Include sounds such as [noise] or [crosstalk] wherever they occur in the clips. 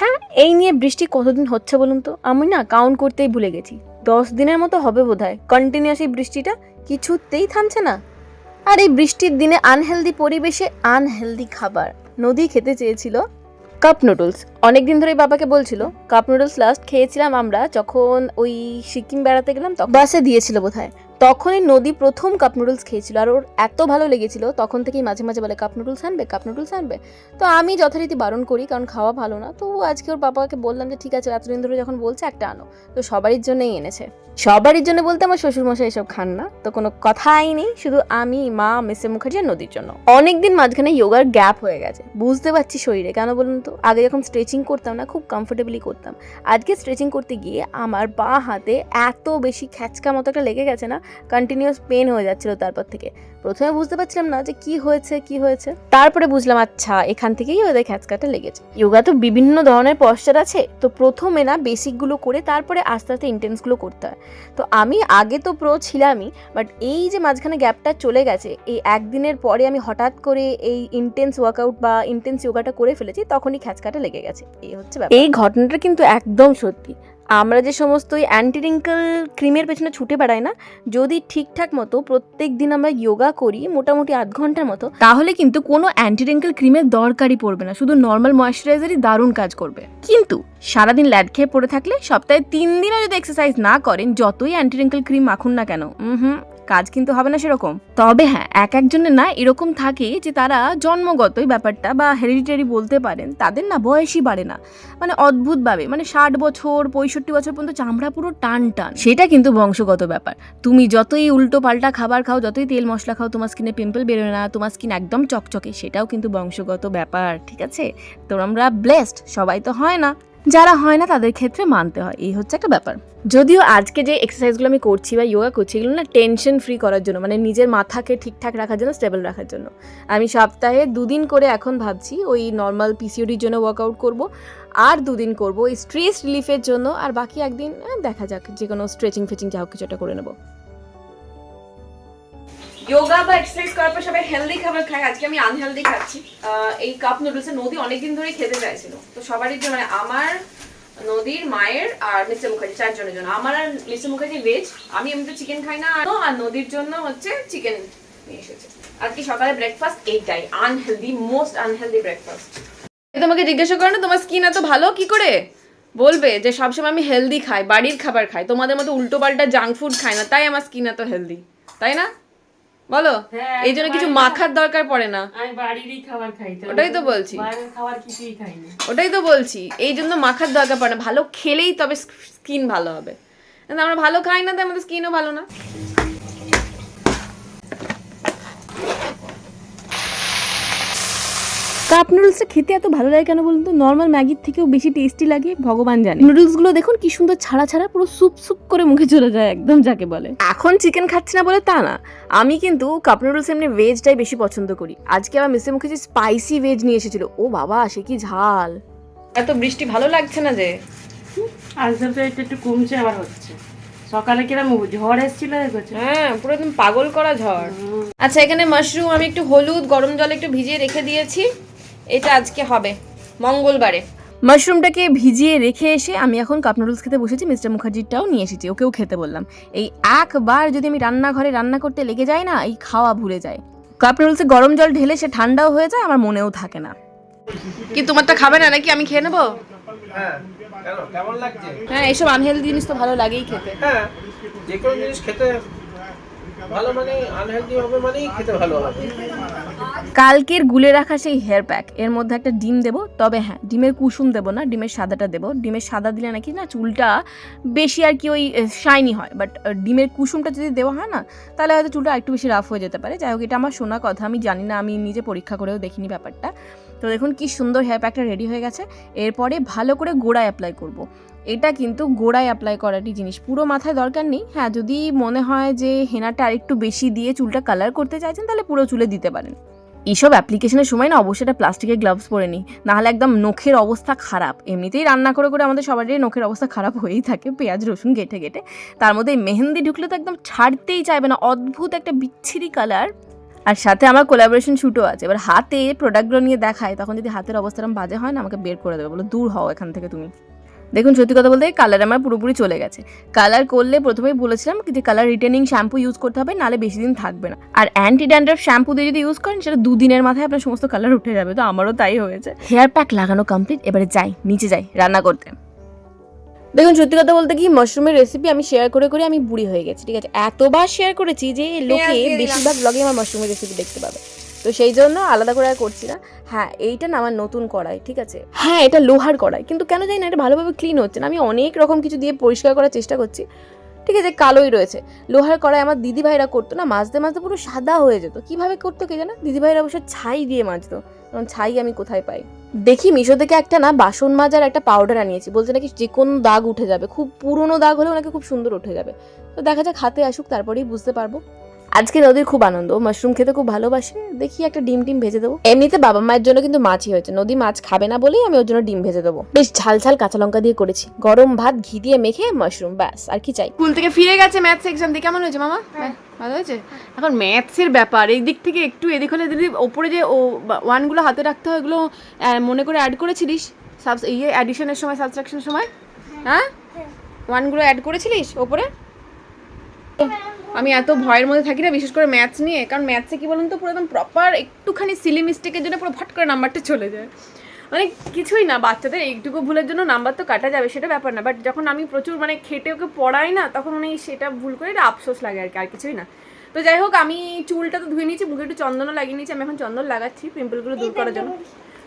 আচ্ছা এই নিয়ে বৃষ্টি কতদিন হচ্ছে বলুন তো? আমি না কাউন্ট করতেই ভুলে গেছি। দশ দিনের মতো হবে বোধ হয় কন্টিনিউয়াস এই বৃষ্টিটা কিছুতেই থামছে না। আর এই বৃষ্টির দিনে আনহেলদি পরিবেশে আনহেলদি খাবার। নদী খেতে চেয়েছিল। কাপ নুডলস অনেক দিন ধরেই বাবাকে বলছিল কাপ নুডলস লাস্ট খেয়েছিলাম আমরা যখন ওই সিকিম বেড়াতে গেলাম তখন। বাসে দিয়েছিল বোধহয়। তখনই নদী প্রথম কাপ নুডলস খেয়েছিল। আর ওর এত ভালো লেগেছিল, তখন থেকেই মাঝে মাঝে বলে কাপ নুডলস আনবে কাপ নুডলস আনবে? তো আমি যথারীতি বারণ করি, কারণ খাওয়া ভালো না। তো আজকে ওর বাবাকে বললাম যে, ঠিক আছে, এতদিন ধরে যখন বলছে, একটা আনো। তো সবারই জন্যই এনেছে। সবারই জন্য বলতে আমার শ্বশুরমশাই এসব খান না। তো কোনো কথাই নেই, শুধু আমি, মা মিসে মুখার্জি আর নদীর জন্য। অনেকদিন মাঝখানে যোগার গ্যাপ হয়ে গেছে। বুঝতে পারছি শরীরে। কেন বলুন তো? আগে যখন স্ট্রেচিং করতাম না, খুব কমফোর্টেবলি করতাম। আজকে স্ট্রেচিং করতে গিয়ে আমার বা হাতে এত বেশি খ্যাচকা মতো একটা লেগে গেছে না কন্টিনিউয়াস পেন হয়ে যাচ্ছিল তারপর থেকে। প্রথমে বুঝতে পারছিলাম না যে কি হয়েছে কি হয়েছে। তারপরে বুঝলাম আচ্ছা এখান থেকেই ওদের খ্যাচকাটা লেগেছে। যোগা তো বিভিন্ন ধরনের পশ্চার আছে তো প্রথমে না বেসিকগুলো করে তারপরে আস্তে আস্তে ইন্টেন্সগুলো করতে হয়। তো আমি আগে তো প্রো ছিলামই বাট এই যে মাঝখানে গ্যাপটা চলে গেছে এই একদিনের পরে আমি হঠাৎ করে এই ইন্টেন্স ওয়ার্কআউট বা ইন্টেন্স যোগাটা করে ফেলেছি তখনই খ্যাচকাটা লেগে গেছে। এই হচ্ছে। এই ঘটনাটা কিন্তু একদম সত্যি। আমরা যে সমস্ত ওই অ্যান্টি রিঙ্কল ক্রিমের পেছনে ছুটে বেড়াই না, যদি ঠিকঠাক মতো প্রত্যেক দিন আমরা ইয়োগা করি, মোটামুটি আধ ঘণ্টার মতো, তাহলে কিন্তু কোনো অ্যান্টি রিঙ্কল ক্রিমের দরকারই পড়বে না। শুধু নর্মাল ময়শ্চারাইজারই দারুণ কাজ করবে। কিন্তু সারাদিন ল্যাড খেয়ে পড়ে থাকলে সপ্তাহে তিন দিনও যদি এক্সারসাইজ না করেন, যতই অ্যান্টি রিঙ্কল ক্রিম মাখুন না কেন হুম কাজ কিন্তু হবে না সেরকম। তবে হ্যাঁ এক একজনের না এরকম থাকে যে তারা জন্মগতই ব্যাপারটা বা হেরিডিটারি বলতে পারেন, তাদের না বয়সই বাড়ে না। মানে অদ্ভুতভাবে মানে ষাট বছর, পঁয়ষট্টি বছর পর্যন্ত চামড়া পুরো টান টান। সেটা কিন্তু বংশগত ব্যাপার। তুমি যতই উল্টো পাল্টা খাবার খাও, যতই তেল মশলা খাও, তোমার স্কিনে পিম্পল বেরোয় না, তোমার স্কিন একদম চকচকে, সেটাও কিন্তু বংশগত ব্যাপার, ঠিক আছে? তো আমরা ব্লেসড সবাই তো হয় না। যারা হয় না, তাদের ক্ষেত্রে মানতে হয়। এই হচ্ছে একটা ব্যাপার। যদিও আজকে যে এক্সারসাইজগুলো আমি করছি বা যোগা করছি, এগুলো না টেনশন ফ্রি করার জন্য মানে নিজের মাথাকে ঠিকঠাক রাখার জন্য স্টেবল রাখার জন্য। আমি সপ্তাহে দুদিন করে এখন ভাবছি, ওই নর্মাল পিসিওডির জন্য ওয়ার্কআউট করব, আর দুদিন করব ওই স্ট্রেস রিলিফের জন্য, আর বাকি একদিন দেখা যাক যে কোনো স্ট্রেচিং ফেচিং যা হোক কিছু একটা করে নেব। যোগা বা এক্সারসাইজ করার পর সবাই হেলদি খাবার খায়। আজকে আমি আনহেলদি খাচ্ছি। এই কাপ নুডলসের নদী অনেকদিন ধরেই খেতে চাইছিল। তো সবারই জন্য মানে আমার নদীর মায়ের আর মিস্টার মুখার্জি, চারজনের জন্য। আমার আর মিস্টার মুখার্জি ভেজ আমি এমনিতে চিকেন খাই না। আর নদীর জন্য হচ্ছে চিকেন নিয়ে এসেছে। আজকে সকালে ব্রেকফাস্ট এইটাই। আনহেলদি মোস্ট আনহেলদি ব্রেকফাস্ট তোমাকে জিজ্ঞাসা করে না? তোমার স্কিন এত ভালো? কি করে? বলবে যে সবসময় আমি হেলদি খাই, বাড়ির খাবার খাই। তোমাদের মতো উল্টো পাল্টা জাঙ্ক ফুড খাই না। তাই আমার স্কিন এত হেলদি তাই না? বলো? হ্যাঁ, এই জন্য কিছু মাখার দরকার পড়ে না। আমি বাড়িরই খাবার খাই ওটাই তো বলছি। খাবার কিছুই খাই না ওটাই তো বলছি। এই জন্য মাখার দরকার পড়ে না। ভালো খেলেই তবে স্কিন ভালো হবে। আমরা ভালো খাই না তাই আমাদের স্কিনও ভালো না। কাপ নুডলসটা খেতে এত ভালো লাগে কেন বলুন তো? নর্মাল ম্যাগির থেকেও বেশি টেস্টি লাগে ভগবান জানে। নুডলসগুলো দেখুন কি সুন্দর ছাড়া ছাড়া পুরো সুপ সুপ করে মুখে চলে যায় একদম যাকে বলে। এখন চিকেন খাচ্ছি না বলে তা না। আমি কিন্তু কাপ নুডলস এমনি ভেজটাই বেশি পছন্দ করি। আজকে আমার মিসে মুখে যে স্পাইসি ভেজ নিয়ে এসেছিল। ও বাবা সে কি ঝাল। এত বৃষ্টি ভালো লাগছে না যে? আজকাল তো একটু একটু কমছে আবার হচ্ছে। সকালে কিরম ঝড় এসেছিল হ্যাঁ পুরো একদম পাগল করা ঝড়। আচ্ছা এখানে মাশরুম আমি একটু হলুদ গরম জলে একটু ভিজিয়ে রেখে দিয়েছি। এটা আজকে হবে মঙ্গলবারে। মাশরুমটাকে ভিজিয়ে রেখে এসে আমি এখন কাপ নুডলস খেতে বসেছি মিস্টার মুখার্জিটাও নিয়ে এসেছি ওকেও খেতে বললাম। এই একবার যদি আমি রান্নাঘরে রান্না করতে লেগে যাই না এই খাওয়া ভুলে যায়। কাপ নুডলসে গরম জল ঢেলে সে ঠান্ডাও হয়ে যায় আমার মনেও থাকে না। কি তোমারটা খাবে না নাকি আমি খেয়ে নেব? হ্যাঁ হ্যাঁ এইসব আনহেলদি জিনিস তো ভালো লাগেই খেতে। হ্যাঁ যে কোনো জিনিস খেতে মানে কালকের গুলে রাখা সেই হেয়ার প্যাক এর মধ্যে একটা ডিম দেবো, তবে হ্যাঁ ডিমের কুসুম দেবো না, ডিমের সাদাটা দেবো। ডিমের সাদা দিলে নাকি না চুলটা বেশি আর কি ওই শাইনি হয়। বাট ডিমের কুসুমটা যদি দেওয়া হয় না, তাহলে হয়তো চুলটা একটু বেশি রাফ হয়ে যেতে পারে। যাই হোক, এটা আমার শোনা কথা, আমি জানি না, আমি নিজে পরীক্ষা করেও দেখিনি ব্যাপারটা। তো দেখুন কি সুন্দর হেয়ার প্যাকটা রেডি হয়ে গেছে। এরপরে ভালো করে গোড়ায় অ্যাপ্লাই করব। এটা কিন্তু গোড়ায় অ্যাপ্লাই করারই জিনিস। পুরো মাথায় দরকার নেই। হ্যাঁ যদি মনে হয় যে হেনাটা আরেকটু বেশি দিয়ে চুলটা কালার করতে চাইছেন, তাহলে পুরো চুলে দিতে পারেন। এইসব অ্যাপ্লিকেশনের সময় না অবশ্যই একটা প্লাস্টিকের গ্লাভস পরে নিই নাহলে একদম নখের অবস্থা খারাপ। এমনিতেই রান্না করে করে আমাদের সবারই নখের অবস্থা খারাপ হয়েই থাকে, পেঁয়াজ, রসুন গেটে গেটে তার মধ্যে মেহেন্দি ঢুকলে তো একদম ছাড়তেই চাইবে না। অদ্ভুত একটা বিচ্ছিরি কালার আর সাথে আমার কোলাবোরেশন শ্যুটও আছে। এবার হাতে প্রোডাক্টগুলো নিয়ে দেখায়, তখন যদি হাতের অবস্থা বাজে হয় না, আমাকে বের করে দেবে। বলো, দূর হও এখান থেকে তুমি। দেখুন সত্যি কথা বলতে কালার আমার পুরোপুরি চলে গেছে। কালার করলে প্রথমেই বলেছিলাম যে কালার রিটেনিং শ্যাম্পু ইউজ করতে হবে নাহলে বেশি দিন থাকবে না। আর অ্যান্টি ড্যান্ড্রফ শ্যাম্পু দিয়ে যদি ইউজ করেন সেটা দুদিনের মাথায় আপনার সমস্ত কালার উঠে যাবে। তো আমারও তাই হয়েছে। হেয়ার প্যাক লাগানো কমপ্লিট এবারে যাই নিচে যাই রান্না করতে। দেখুন সত্যি কথা বলতে কি মাশরুমের রেসিপি আমি শেয়ার করে করে আমি বুড়ি হয়ে গেছি ঠিক আছে? এতবার শেয়ার করেছি যে লোকে বেশিরভাগ ব্লগে আমার মাশরুমের রেসিপি দেখতে পাবে। তো সেই জন্য আলাদা করে করছি না। হ্যাঁ এইটা না আমার নতুন কড়াই, ঠিক আছে? হ্যাঁ এটা লোহার কড়াই, কিন্তু কেন জানি না এটা ভালোভাবে ক্লিন হচ্ছে না। আমি অনেক রকম কিছু দিয়ে পরিষ্কার করার চেষ্টা করছি। ঠিক আছে, কালোই রয়েছে। লোহার কড়াই আমার দিদি ভাইরা করতো না, মাজতে মাজতে পুরো সাদা হয়ে যেত। কীভাবে করতো কে জানে? দিদি ভাইরা অবশ্য ছাই দিয়ে মাজতো। কারণ ছাই আমি কোথায় পাই? দেখি, মিশো থেকে একটা না বাসন মাজার একটা পাউডার আনিয়েছি। বলছে নাকি যে কোনো দাগ উঠে যাবে। খুব পুরনো দাগ হলেও ওনাকে খুব সুন্দর উঠে যাবে। তো দেখা যাক, হাতে আসুক, তারপরেই বুঝতে পারব। আজকে নদীর খুব আনন্দ মাশরুম খেতে খুব ভালোবাসে দেখি একটা ডিম টিম ভেজে দেবো। এমনিতে বাবা মায়ের জন্য কিন্তু মাছই হয়েছে নদী মাছ খাবে না বলেই আমি ওর জন্য ডিম ভেজে দেবো। বেশ ঝাল ঝাল কাঁচা লঙ্কা দিয়ে করেছি গরম ভাত ঘি দিয়ে মেখে মাশরুম ব্যাস আর কি চাই। স্কুল থেকে ফিরে গেছে ম্যাথস এক্সাম দিয়ে কেমন হয়েছে মামা? ভালো হয়েছে? এখন ম্যাথসের ব্যাপার এই দিক থেকে একটু এদিক হলে দিদি ওপরে যে ও ওয়ানগুলো হাতে রাখতে হয় ওগুলো মনে করে অ্যাড করেছিলিস? সাব ইয়ে অ্যাডিশনের সময় সাবস্ট্রাকশনের সময়? হ্যাঁ? ওয়ানগুলো অ্যাড করেছিলিস ওপরে? আমি এত ভয়ের মধ্যে থাকি না, বিশেষ করে ম্যাথস নিয়ে। কারণ ম্যাথসে কি বলুন তো, পুরো একদম প্রপার একটুখানি সিলি মিস্টেকের জন্য পুরো ফট করে নাম্বারটা চলে যায়। মানে কিছুই না, বাচ্চাদের এইটুকু ভুলের জন্য নাম্বার তো কাটা যাবে, সেটা ব্যাপার না। বাট যখন আমি প্রচুর মানে খেটে ওকে পড়াই না, তখন মানে সেটা ভুল করে এটা আফসোস লাগে আর কি, আর কিছুই না। তো যাই হোক, আমি চুলটা তো ধুয়ে নিয়েছি মুখে একটু চন্দনও লাগিয়ে নিয়েছি, আমি এখন চন্দন লাগাচ্ছি পিম্পলগুলো দূর করার জন্য।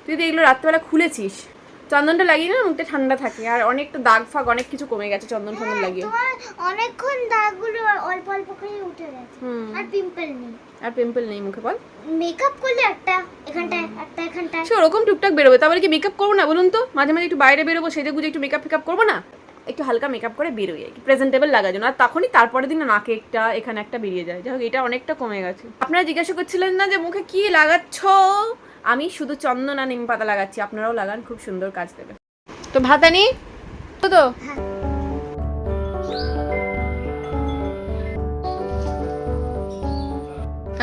তুই যদি এগুলো রাত্রেবেলা খুলেছিস, চন্দনটা লাগিয়ে না মুখটা ঠান্ডা থাকে, আর অনেকটা দাগ ফাগ অনেক কিছু কমে গেছে চন্দন ফন্দন লাগিয়ে অনেকক্ষণ দাগগুলো অল্প অল্প করে উঠে গেছে হুম আর পিম্পল নেই। আর পিম্পল নেই মুখে বল। মেকআপ করলে একটা এখানটায় একটা এখানটায়। সে ওরকম টুকটাক বেরোবে। তারপরে কি মেকআপ করব না? বলুন তো মাঝে মাঝে একটু বাইরে বেরোবো সেজে গুজে একটু মেকআপ ফেকআপ করব না? একটু হালকা মেকআপ করে আর কি। প্রেজেন্টেবল লাগার জন্য আর তখনই তারপরের দিন নাকে একটা এখানে একটা বেরিয়ে যায়। যাই হোক এটা অনেকটা কমে গেছে। আপনারা জিজ্ঞাসা করছিলেন না যে মুখে কি লাগাচ্ছ? আমি শুধু চন্দন আর নিম পাতা লাগাচ্ছি। আপনারাও লাগান খুব সুন্দর কাজ দেবে। তো ভাতানি? তো তো?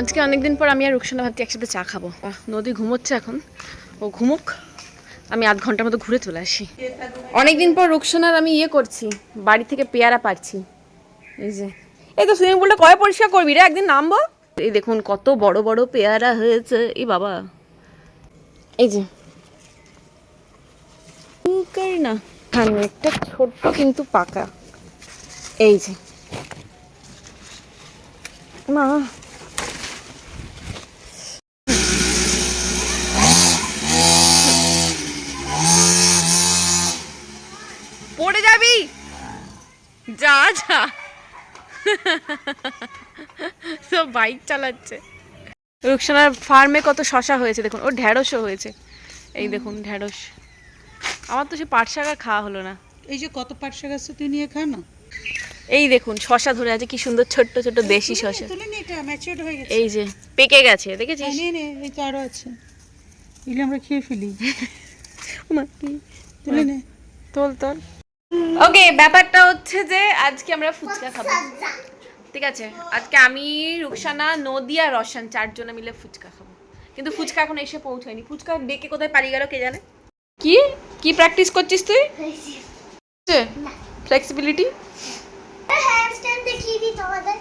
আজকে অনেকদিন পর আমি আর রুকসানা ভাবছি একসাথে চা খাব। নদী ঘুমোচ্ছে এখন। ও ঘুমুক আমি আধ ঘণ্টার মতো ঘুরে চলে আসি। অনেকদিন পর রুকসানার আমি ইয়ে করছি বাড়ি থেকে পেয়ারা পারছি এই যে এই তো সুইমিং পুলটা কয় পরিষ্কার করবি রে? একদিন নামবো। এই দেখুন কত বড় বড় পেয়ারা হয়েছে। এই বাবা। এই যে। না। একটা ছোট্ট কিন্তু পাকা। এই যে। মা পড়ে যাবি যা যা। সব বাইক চালাচ্ছে। রুকসানার ফার্মে কত শশা হয়েছে দেখুন। ও ঢ্যাঁড়সও হয়েছে। এই দেখুন ঢ্যাঁড়স আমার তো সে পাট শাক খাওয়া হলো না। এই যে কত পাট শাক আছে তুই নিয়ে খা না। এই দেখুন শশা ধরে আছে কি সুন্দর ছোট্ট ছোট্ট দেশি শশা। হয়ে এই যে পেকে গেছে দেখেছিস? হ্যাঁ, নে নে এই তো আরও আছে। এগুলো আমরা খেয়ে ফেলি? তুলে নে। তোল তোল। ওকে ব্যাপারটা হচ্ছে যে আজকে আমরা ফুচকা খাব। ঠিক আছে? আজকে আমি রুকসানা নদী আর রসান চারজনে মিলে ফুচকা খাব। কিন্তু ফুচকা এখন এসে পৌঁছায়নি। ফুচকা ডেকে কোথায় পালিয়ে গেল কে জানে? কি? কি প্র্যাকটিস করছিস তুই? ফ্লেক্সিবিলিটি হ্যান্ডস্ট্যান্ড দেখিয়ে দিই তোমাদের।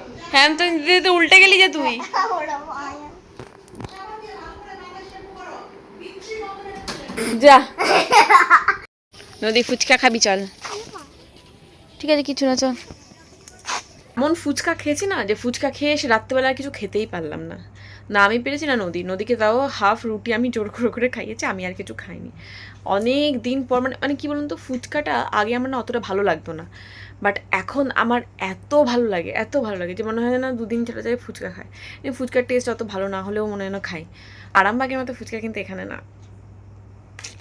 [laughs] হ্যাঁ তো দিতে উল্টে গেলি যে তুই। যা। নদী ফুচকা খাবি, চল। ঠিক আছে, কিছু না, চল। এমন ফুচকা খেয়েছি না, যে ফুচকা খেয়ে এসে রাত্রেবেলা আর কিছু খেতেই পারলাম না। না, আমি পেরেছি না নদী। নদীকে তাও হাফ রুটি আমি জোর করে করে খাইয়েছি, আমি আর কিছু খাইনি। অনেক দিন পর মানে মানে কী বলুন তো, ফুচকাটা আগে আমার না অতটা ভালো লাগতো না। বাট এখন আমার এত ভালো লাগে, এত ভালো লাগে যে মনে হয় না দুদিন ছেড়ে যায় ফুচকা খায়। ফুচকার টেস্ট অত ভালো না হলেও মনে হয় না খাই। আরামবাগের মতো ফুচকা কিন্তু এখানে না।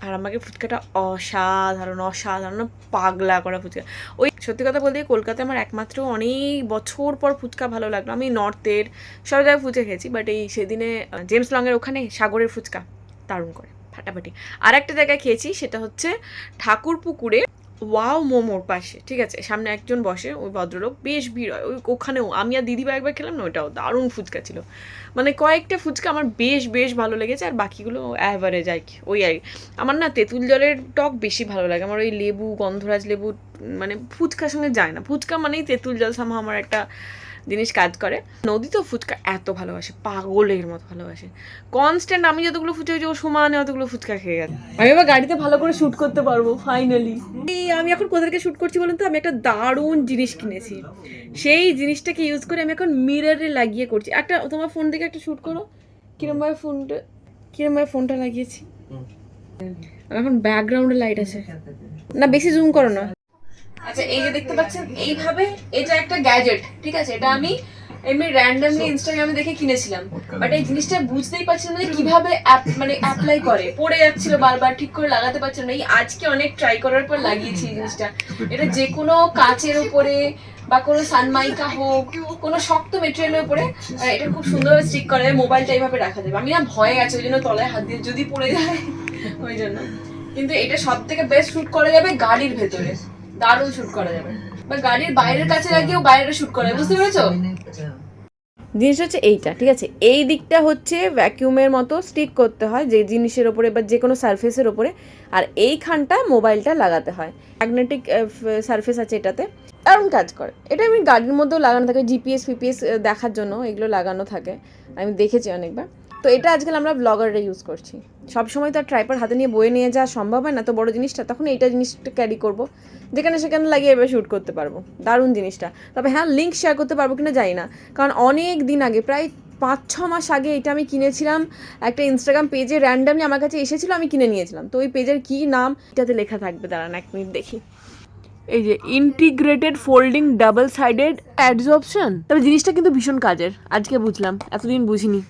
আরামবাগের ফুচকাটা অসাধারণ অসাধারণ পাগলা করা ফুচকা। ওই সত্যি কথা বলতে কলকাতায় আমার একমাত্র অনেক বছর পর ফুচকা ভালো লাগল। আমি নর্থের সব জায়গায় ফুচকা খেয়েছি বাট এই সেদিনে জেমস লংয়ের ওখানে সাগরের ফুচকা দারুণ করে, ফাটাফাটি। আর একটা জায়গায় খেয়েছি, সেটা হচ্ছে ঠাকুর পুকুরে ওয়াও মোমোর পাশে, ঠিক আছে? সামনে একজন বসে, ওই ভদ্রলোক, বেশ ভিড় হয় ওই ওখানেও, আমি আর দিদিভাই একবার খেলাম না ওটাও দারুণ ফুচকা ছিল। মানে কয়েকটা ফুচকা আমার বেশ বেশ ভালো লেগেছে, আর বাকিগুলো অ্যাভারেজ আর কি, ওই আর। আমার না তেঁতুল জলের টক বেশি ভালো লাগে, আমার ওই লেবু, গন্ধরাজ লেবু মানে ফুচকার সঙ্গে যায় না। ফুচকা মানেই তেঁতুল জল সামা আমার একটা জিনিস কাজ করে। নদী তো ফুচকা এত ভালোবাসে পাগলের মতো ভালোবাসে। কনস্ট্যান্ট আমি যতগুলো ফুচকা খেয়েছি ও সমানে অতগুলো ফুচকা খেয়ে গেছে। আমি এবার গাড়িতে ভালো করে শ্যুট করতে পারব ফাইনালি এই আমি এখন কোথা থেকে শ্যুট করছি বলুন তো? আমি একটা দারুণ জিনিস কিনেছি। সেই জিনিসটাকে ইউজ করে আমি এখন মিররে লাগিয়ে করছি। একটা তোমার ফোন থেকে একটা শ্যুট করো। কিরমভাবে ফোনটা কিরমভাবে ফোনটা লাগিয়েছি? আর এখন ব্যাকগ্রাউন্ডে লাইট আছে। না বেশি জুম করো না। আচ্ছা এই যে দেখতে পাচ্ছেন এইভাবে এটা একটা গ্যাজেট ঠিক আছে? এটা আমি এমনি র্যান্ডমলি ইনস্টাগ্রামে দেখে কিনেছিলাম। বাট এই জিনিসটা বুঝতেই পারছিলাম না যে কীভাবে মানে অ্যাপ্লাই করে। পড়ে যাচ্ছিল বারবার ঠিক করে লাগাতে পারছিলাম না। এই আজকে অনেক ট্রাই করার পর লাগিয়েছি এই জিনিসটা। এটা যে কোনো কাচের উপরে বা কোনো সানমাইকা হোক কোনো শক্ত মেটেরিয়ালের উপরে এটা খুব সুন্দরভাবে স্টিক করা যায় মোবাইলটা এইভাবে রাখা যাবে। আমি না ভয়ে আছি ওই জন্য তলায় হাত দিয়ে যদি পড়ে যায় ওই জন্য। কিন্তু এটা সব থেকে বেস্ট শুট করা যাবে গাড়ির ভেতরে। দারুণ শুট করা যাবে। বা গাড়ির বাইরের কাছে লাগিয়েও বাইরে শুট করা বুঝতে পেরেছ? জিনিসটা হচ্ছে এইটা, ঠিক আছে? এই দিকটা হচ্ছে ভ্যাকিউমের মতো স্টিক করতে হয়, যে জিনিসের ওপরে বা যে কোনো সারফেসের ওপরে, আর এইখানটা মোবাইলটা লাগাতে হয়। ম্যাগনেটিক সারফেস আছে এটাতে। দারুণ কাজ করে। এটা আমি গাড়ির মধ্যেও লাগানো থাকে জিপিএস ফিপিএস দেখার জন্য এগুলো লাগানো থাকে। আমি দেখেছি অনেকবার। তো এটা আজকাল আমরা ব্লগাররা ইউজ করছি। সব সময় তো আর ট্রাইপার হাতে নিয়ে বয়ে নিয়ে যাওয়া সম্ভব হয় না তো বড় জিনিসটা, তখন এইটা জিনিসটা ক্যারি করব। যেখানে সেখানে লাগিয়ে এবার শ্যুট করতে পারব। দারুণ জিনিসটা। তবে হ্যাঁ লিঙ্ক শেয়ার করতে পারব কিনা জানি না। কারণ অনেক দিন আগে, প্রায় পাঁচ ছ মাস আগে এটা আমি কিনেছিলাম। একটা ইনস্টাগ্রাম পেজে র্যান্ডামলি আমার কাছে এসেছিল, আমি কিনে নিয়েছিলাম। তো ওই পেজের কী নাম, এটাতে লেখা থাকবে, দাঁড়ান এক মিনিট দেখি। এই যে integrated folding double sided adsorption তবে জিনিসটা কিন্তু ভীষণ কাজের, আজকে বুঝলাম, এতদিন বুঝিনি।